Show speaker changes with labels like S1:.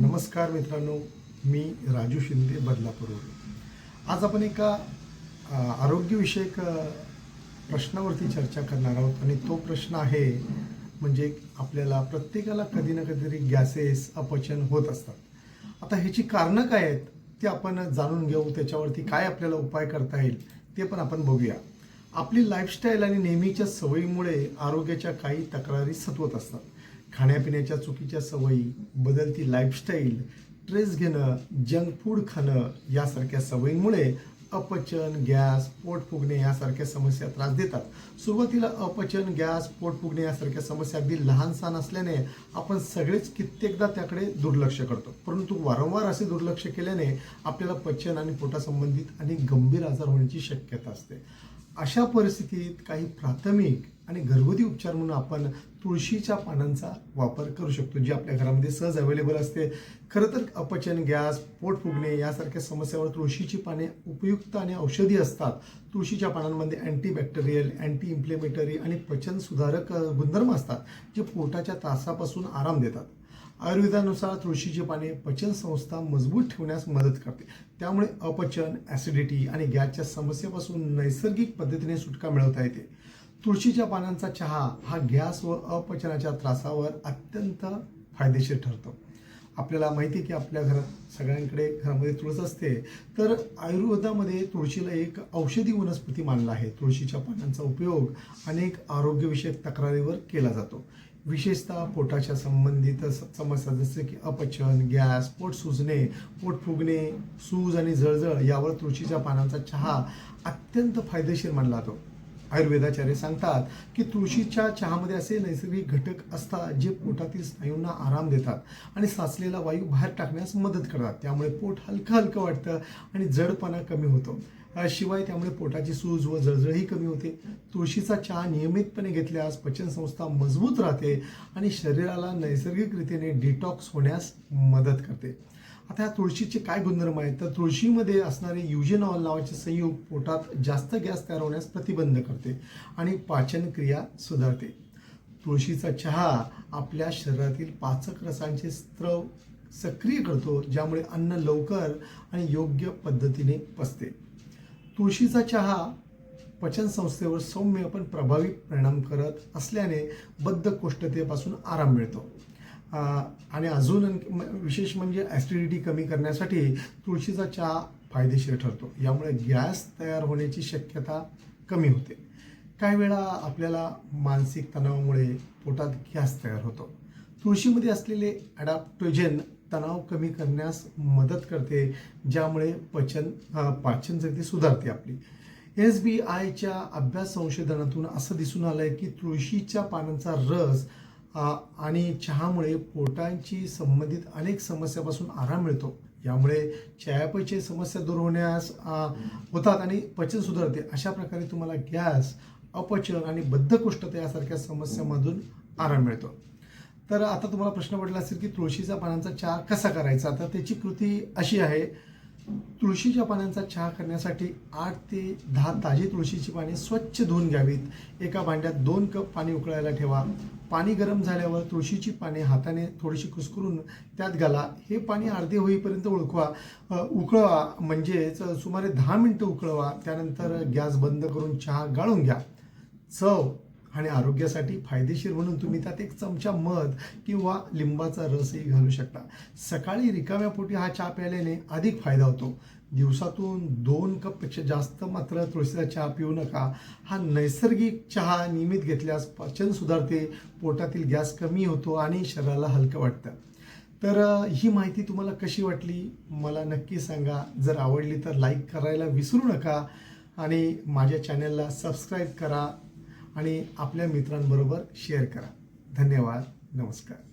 S1: नमस्कार मित्रांनो मी राजू शिंदे बदलापूरवरून. आज आपण एका आरोग्यविषयक प्रश्नावरती चर्चा करणार आहोत आणि तो प्रश्न आहे म्हणजे आपल्याला प्रत्येकाला कधी ना कधीतरी गॅसेस अपचन होत असतात. आता ह्याची कारणं काय आहेत ते आपण जाणून घेऊ त्याच्यावरती काय आपल्याला उपाय करता येईल ते पण आपण बघूया. आपली लाईफस्टाईल आणि नेहमीच्या सवयीमुळे आरोग्याच्या काही तक्रारी सतवत असतात. खाण्यापिण्याच्या चुकीच्या सवयी बदलती लाईफस्टाईल स्ट्रेस घेणं जंक फूड खाणं यासारख्या सवयींमुळे अपचन गॅस पोट फुगणे यासारख्या समस्या त्रास देतात. सुरुवातीला अपचन गॅस पोट फुगणे यासारख्या समस्या अगदी लहान सहान असल्याने आपण सगळेच कित्येकदा त्याकडे दुर्लक्ष करतो. परंतु वारंवार असे दुर्लक्ष केल्याने आपल्याला पचन आणि पोटासंबंधित अनेक गंभीर आजार होण्याची शक्यता असते. अशा परिस्थितीत काही प्राथमिक आणि घरगुती उपचार म्हणून आपण तुळशीच्या पानांचा वापर करू शकतो जी आपल्या घरामध्ये सहज अवेलेबल असते. खरं तर अपचन गॅस पोट फुगणे यासारख्या समस्यावर तुळशीची पाने उपयुक्त आणि औषधी असतात. तुळशीच्या पानांमध्ये अँटीबॅक्टेरियल अँटी इन्फ्लेमेटरी आणि पचन सुधारक गुणधर्म असतात जे पोटाच्या त्रासापासून आराम देतात. आयुर्वेदानुसार तुळशीची पाने पचन संस्था मजबूत ठेवण्यास मदत करते. त्यामुळे अपचन ॲसिडिटी आणि गॅसच्या समस्येपासून नैसर्गिक पद्धतीने सुटका मिळवता येते. तुळशीच्या पानांचा चहा हा गॅस व अपचनाच्या त्रासावर अत्यंत फायदेशीर ठरतो. आपल्याला माहिती आहे की आपल्या घरात सगळ्यांकडे घरामध्ये तुळस असते तर आयुर्वेदामध्ये तुळशीला एक औषधी वनस्पती मानला आहे. तुळशीच्या पानांचा उपयोग अनेक आरोग्यविषयक तक्रारीवर केला जातो. विशेषतः पोटाच्या संबंधित स- समस्या जसे की अपचन गॅस पोट सुजणे पोट फुगणे सूज आणि जळजळ यावर तुळशीच्या पानांचा चहा अत्यंत फायदेशीर मानला जातो. आयुर्वेदाचार्य सांगतात की तुळशीच्या चहामध्ये असे नैसर्गिक घटक असतात जे पोटातील स्नायूंना आराम देतात आणि साचलेला वायू बाहेर टाकण्यास मदत करतात. त्यामुळे पोट हलकं हलकं वाटतं आणि जडपणा कमी होतो. शिवाय त्यामुळे पोटाची सूज व जळजळही कमी होते. तुळशीचा चहा नियमितपणे घेतल्यास पचनसंस्था मजबूत राहते आणि शरीराला नैसर्गिक रीतीने डिटॉक्स होण्यास मदत करते. आता या तुळशीचे काय गुणधर्म आहेत? तर तुळशीमध्ये असणारे युजेनॉल नावाचे संयुग पोटात जास्त गॅस तयार होण्यास प्रतिबंध करते आणि पाचनक्रिया सुधारते. तुळशीचा चहा आपल्या शरीरातील पाचक रसांचे स्त्रव सक्रिय करतो ज्यामुळे अन्न लवकर आणि योग्य पद्धतीने पचते. तुळशीचा चहा पचन संस्थेवर सौम्य पण प्रभावी परिणाम करत असल्याने बद्धकोष्ठतेपासून आराम मिळतो. आणि अजून म- विशेष म्हणजे ॲसिडिटी कमी करण्यासाठी तुळशीचा चहा फायदेशीर ठरतो. यामुळे गॅस तयार होण्याची शक्यता कमी होते. काही वेळा आपल्याला मानसिक तणावामुळे पोटात गॅस तयार होतो. तुळशीमध्ये असलेले ॲडॅप्टोजेन तणाव कमी करण्यास मदत करते ज्यामुळे पचन अ, पाचनशक्ती सुधारते आपली. एस बी आयच्या अभ्यास संशोधनातून असं दिसून आलं आहे की तुळशीच्या पानांचा रस आणि चहामुळे पोटांची संबंधित अनेक समस्यापासून आराम मिळतो. यामुळे चयापचय समस्या दूर होण्यास होतात आणि पचन सुधारते. अशा प्रकारे तुम्हाला गॅस अपचन आणि बद्धकोष्ठता यासारख्या समस्यामधून आराम मिळतो. तर आता तुम्हाला प्रश्न पडला असेल की तुळशीच्या पानांचा चहा कसा करायचा? तर त्याची कृती अशी आहे तुळशीच्या पानांचा चहा करण्यासाठी आठ ते दहा ताजी तुळशीची पाने स्वच्छ धुवून घ्यावीत. एका भांड्यात दोन कप पाणी उकळायला ठेवा. पाणी गरम झाल्यावर तुळशीची पाने हाताने थोडीशी कुस्करून त्यात घाला. हे पाणी अर्धे होईपर्यंत उळखवा उकळवा म्हणजेच सुमारे दहा मिनटं उकळवा. त्यानंतर गॅस बंद करून चहा गाळून घ्या. चव आणि आरोग्यासाठी फायदेशीर म्हणून तुम्ही त्यात एक चमचा मध किंवा लिंबाचा रसही घालू शकता. सकाळी रिकाम्या पोटी हा चहा प्यायल्याने अधिक फायदा होतो. दिवसातून दोन कपपेक्षा जास्त मात्र तुळशीचा चहा पिऊ नका. हा नैसर्गिक चहा नियमित घेतल्यास पचन सुधारते पोटातील गॅस कमी होतो आणि शरीराला हलकं वाटतं. तर ही माहिती तुम्हाला कशी वाटली? मला नक्की सांगा. जर आवडली तर लाईक करायला विसरू नका आणि माझ्या चॅनलला सबस्क्राईब करा. आणि आपल्या मित्रांबरोबर शेअर करा. धन्यवाद. नमस्कार.